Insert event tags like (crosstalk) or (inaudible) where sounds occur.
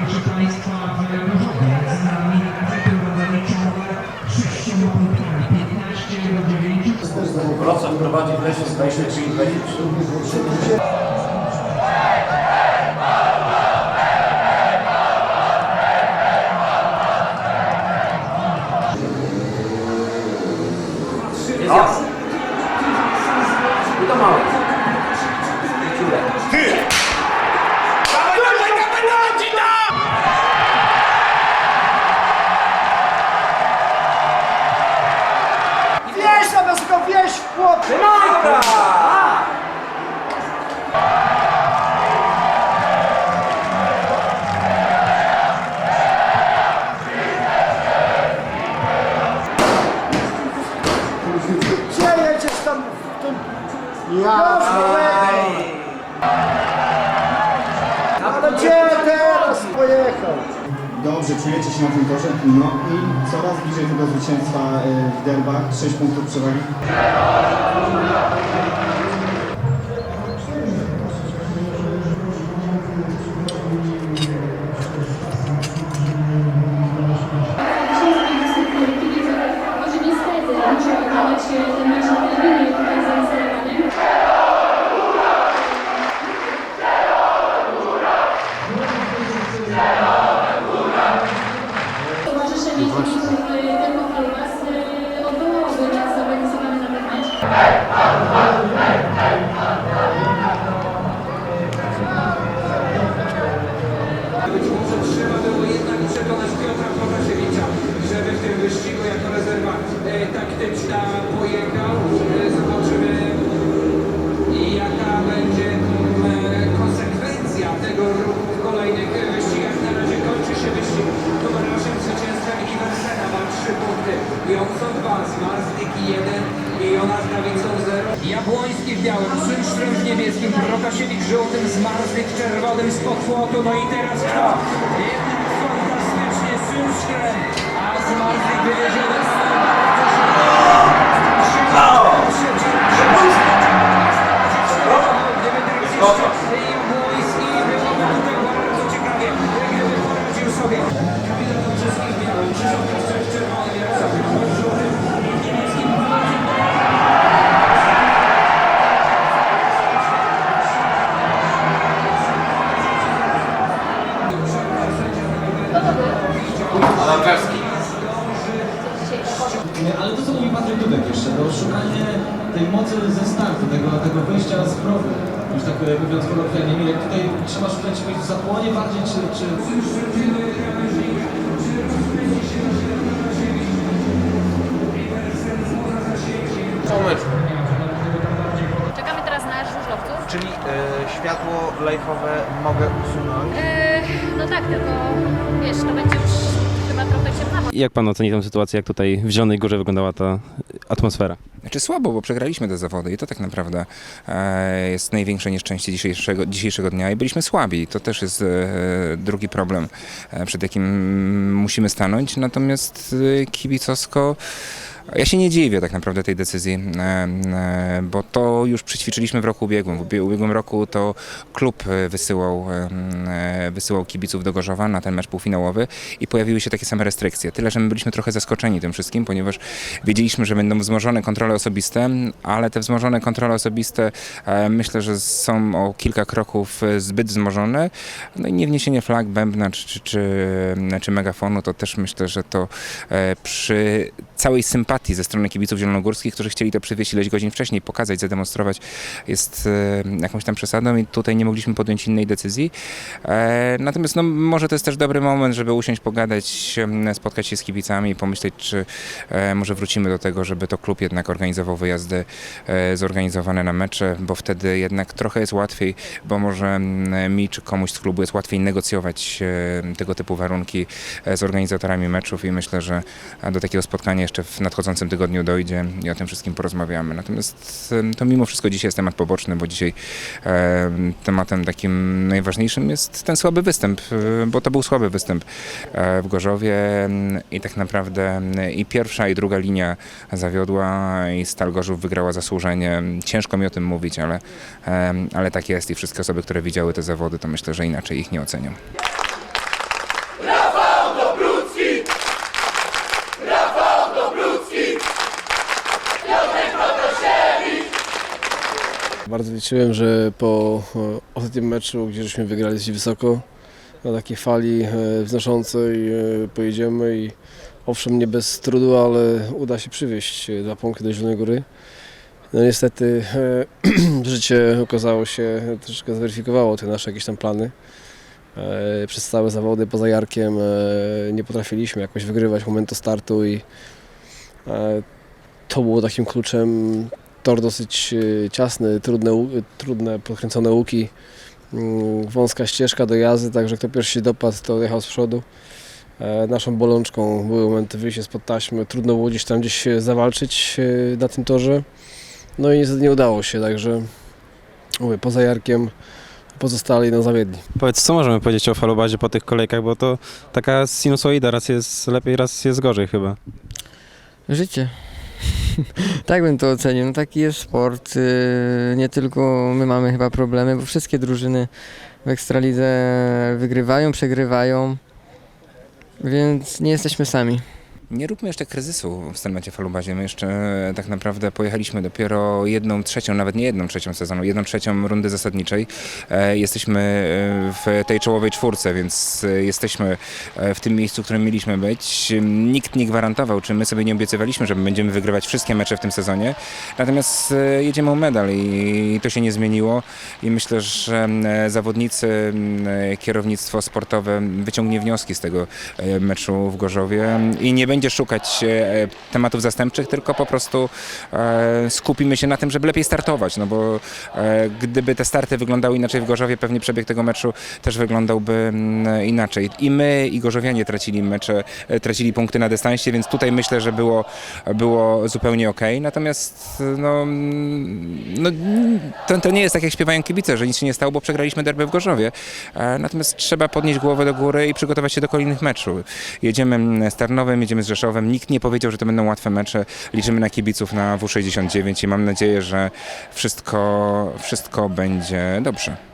Proszę Państwa, w Gorzowie z nami przeprowadzali ciągle sześcioma punktami, 15 do 9. Wrocław prowadzi w lesie z 23 i 23. wieś w chłopie! Gdzie jedziesz tam w tym... Ja... Ale gdzie teraz pojechał? Dobrze, czujecie się na tym torze? No i coraz bliżej tego zwycięstwa y, w derbach. 6 punktów przewagi. Stowarzyszenie Kibiców Tempo Kalbas odwołałoby nas zorganizowany na ten mecz. Być może trzeba było jednak przekonać Piotra Protasiewicza, żeby w tym wyścigu jako rezerwa e, taktyczna pojechał. E, zobaczymy jaka będzie mm, e, konsekwencja tego ruchu w kolejnych e, wyścigach. Na razie kończy się wyścig numer 8 zwycięstwem Iwersena ma 3 punkty. Johnson 2, Zmarzlik 1 i Jonas Dawidson 0. Jabłoński w białym, Szymsztrem w niebieskim, Protasiewicz żółtym, Zmarzlik czerwonym z podchłotu. No i teraz kto? Jednak fantastycznie Szymsztrem, a Zmarzlik wywieziony Nie, Ale to co mówi Patryk Dudek jeszcze, to szukanie tej mocy ze startu, tego, tego wyjścia z progu. Już tak e, mówiąc kolokwialnie, Mirek, tutaj trzeba szukać czegoś w zapłonie bardziej, czy... czy... Czekamy teraz na żużlowców. Czyli e, światło lejfowe mogę usunąć. Yy, no tak, tylko wiesz, to będzie już chyba trochę ciemnawo. Jak pan oceni tę sytuację, jak tutaj w Zielonej Górze wyglądała ta atmosfera? Znaczy słabo, bo przegraliśmy te zawody i to tak naprawdę e, jest największe nieszczęście dzisiejszego, dzisiejszego dnia i byliśmy słabi. To też jest e, drugi problem, e, przed jakim musimy stanąć. Natomiast e, kibicowsko ja się nie dziwię tak naprawdę tej decyzji, bo to już przećwiczyliśmy w roku ubiegłym. W ubie- ubiegłym roku to klub e, wysyłał, e, wysyłał kibiców do Gorzowa na ten mecz półfinałowy i pojawiły się takie same restrykcje. Tyle, że my byliśmy trochę zaskoczeni tym wszystkim, ponieważ wiedzieliśmy, że będą wzmożone kontrole osobiste, ale te wzmożone kontrole osobiste e, myślę, że są o kilka kroków zbyt wzmożone. No i nie wniesienie flag, bębna czy, czy, czy, czy megafonu, to też myślę, że to przy całej sympatii ze strony kibiców zielonogórskich, którzy chcieli to przywieźć ileś godzin wcześniej, pokazać, zademonstrować, jest e, jakąś tam przesadą i tutaj nie mogliśmy podjąć innej decyzji. E, Natomiast no, może to jest też dobry moment, żeby usiąść, pogadać, spotkać się z kibicami i pomyśleć, czy e, może wrócimy do tego, żeby to klub jednak organizował wyjazdy zorganizowane na mecze, bo wtedy jednak trochę jest łatwiej, bo może mi czy komuś z klubu jest łatwiej negocjować tego typu warunki z organizatorami meczów i myślę, że do takiego spotkania jeszcze jeszcze w nadchodzącym tygodniu dojdzie i o tym wszystkim porozmawiamy. Natomiast to mimo wszystko dzisiaj jest temat poboczny, bo dzisiaj em, tematem takim najważniejszym jest ten słaby występ, e, bo to był słaby występ e, w Gorzowie i tak naprawdę i pierwsza i druga linia zawiodła i Stal Gorzów wygrała zasłużenie. Ciężko mi o tym mówić, ale, ale tak jest i wszystkie osoby, które widziały te zawody, to myślę, że inaczej ich nie ocenią. Bardzo liczyłem, że po e, ostatnim meczu, gdzie żeśmy wygrali dość wysoko, na takiej fali e, wznoszącej e, pojedziemy i owszem nie bez trudu, ale uda się przywieźć dwa punkty do Zielonej Góry. No niestety (clears throat) życie okazało się, troszeczkę zweryfikowało te nasze jakieś tam plany. Przez całe zawody poza Jarkiem nie potrafiliśmy jakoś wygrywać momentu startu i to było takim kluczem tor dosyć e, ciasny, trudne, trudne podkręcone łuki, mm, wąska ścieżka do jazdy, także kto pierwszy się dopadł, to jechał z przodu. E, Naszą bolączką były momenty wyjścia spod taśmy, trudno było gdzieś tam gdzieś zawalczyć e, na tym torze. No i niestety nie udało się, także mówię, poza Jarkiem pozostali no zawiedli. Powiedz, co możemy powiedzieć o falobazie po tych kolejkach, bo to taka sinusoida, raz jest lepiej, raz jest gorzej chyba. Życie. (laughs) tak bym to ocenił. No taki jest sport. Yy, Nie tylko my mamy chyba problemy, bo wszystkie drużyny w Ekstralidze wygrywają, przegrywają, więc nie jesteśmy sami. Nie róbmy jeszcze kryzysu w Stelmecie Falubazie. My jeszcze e, tak naprawdę pojechaliśmy dopiero jedną trzecią, nawet nie jedną trzecią sezonu, jedną trzecią rundy zasadniczej. E, Jesteśmy e, w tej czołowej czwórce, więc jesteśmy w tym miejscu, w którym mieliśmy być. Nikt nie gwarantował, czy my sobie nie obiecywaliśmy, że będziemy wygrywać wszystkie mecze w tym sezonie. Natomiast jedziemy o medal i to się nie zmieniło i myślę, że zawodnicy, kierownictwo sportowe wyciągnie wnioski z tego meczu w Gorzowie i nie będzie szukać e, tematów zastępczych, tylko po prostu e, skupimy się na tym, żeby lepiej startować, no bo e, gdyby te starty wyglądały inaczej w Gorzowie, pewnie przebieg tego meczu też wyglądał mm, inaczej. I my, i Gorzowianie tracili mecze, tracili punkty na dystansie, więc tutaj myślę, że było, było zupełnie ok. Natomiast no, mm, no, to, to nie jest tak, jak śpiewają kibice, że nic się nie stało, bo przegraliśmy derby w Gorzowie. Natomiast trzeba podnieść głowę do góry i przygotować się do kolejnych meczów. Jedziemy mm, z Tarnowem, jedziemy z Rzeszowem. Nikt nie powiedział, że to będą łatwe mecze. Liczymy na kibiców na W69 i mam nadzieję, że wszystko, wszystko będzie dobrze.